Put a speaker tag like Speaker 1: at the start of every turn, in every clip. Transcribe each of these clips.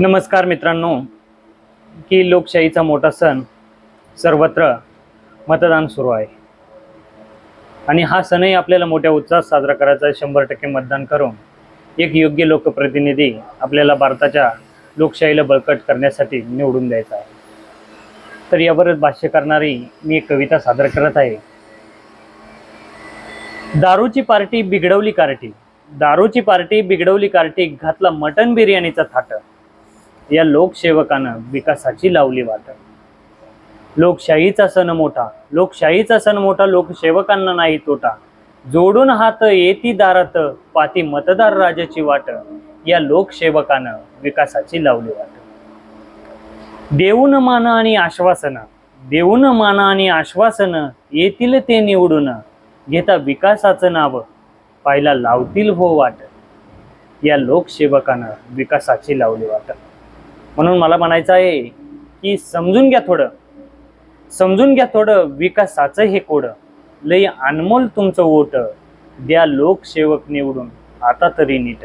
Speaker 1: नमस्कार मित्रांनो. की लोकशाहीचा मोठा सण सर्वत्र मतदान सुरू आहे. आणि हा सणही आपल्याला मोठ्या उत्साहात साजरा करायचा आहे. शंभर टक्के मतदान करून एक योग्य लोकप्रतिनिधी आपल्याला भारताच्या लोकशाहीला बळकट करण्यासाठी निवडून द्यायचा आहे. तर यावरच भाष्य करणारी मी एक कविता सादर करत आहे. दारूची पार्टी बिघडवली कार्टी. दारूची पार्टी बिघडवली कार्टी. घातला मटन बिर्याणीचा थाट. या लोकसेवकानं विकासाची लावली वाट लोकशाहीचा सण मोठा लोकशाहीचा सण मोठा लोकसेवकांना नाही तोटा. जोडून हात येती दारात पाती मतदार राजाची वाट. या लोकसेवकानं विकासाची लावली वाट देऊन मान आणि आश्वासन देऊन मान आणि आश्वासन येतील ते निवडून. घेता विकासाचं नाव पाहिला लावतील हो वाट. या लोकसेवकानं विकासाची लावली वाट म्हणून मला म्हणायचं आहे की समजून घ्या थोडं. समजून घ्या थोडं विकासाचं हे कोड. लय अनमोल तुमचं ओट द्या लोकसेवक निवडून आता तरी नीट.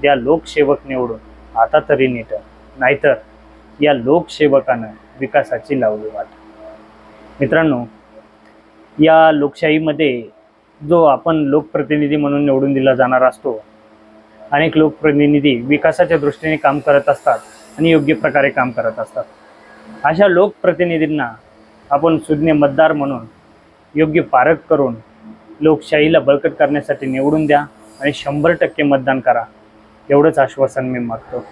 Speaker 1: द्या लोकसेवक निवडून आता तरी नीट. नाहीतर या लोकसेवकानं विकासाची लावली वाट. मित्रांनो या लोकशाहीमध्ये जो आपण लोकप्रतिनिधी म्हणून निवडून दिला जाणार असतो अनेक लोकप्रतिनिधी विकासाच्या दृष्टीने काम करत असतात. आणि योग्य प्रकारे काम करत असतात. अशा लोकप्रतिनिधींना आपण सुज्ञ मतदार म्हणून योग्य पारख करून लोकशाहीला बळकट करण्यासाठी निवडून द्या आणि शंभर टक्के मतदान करा एवढंच आश्वासन मी मागतो.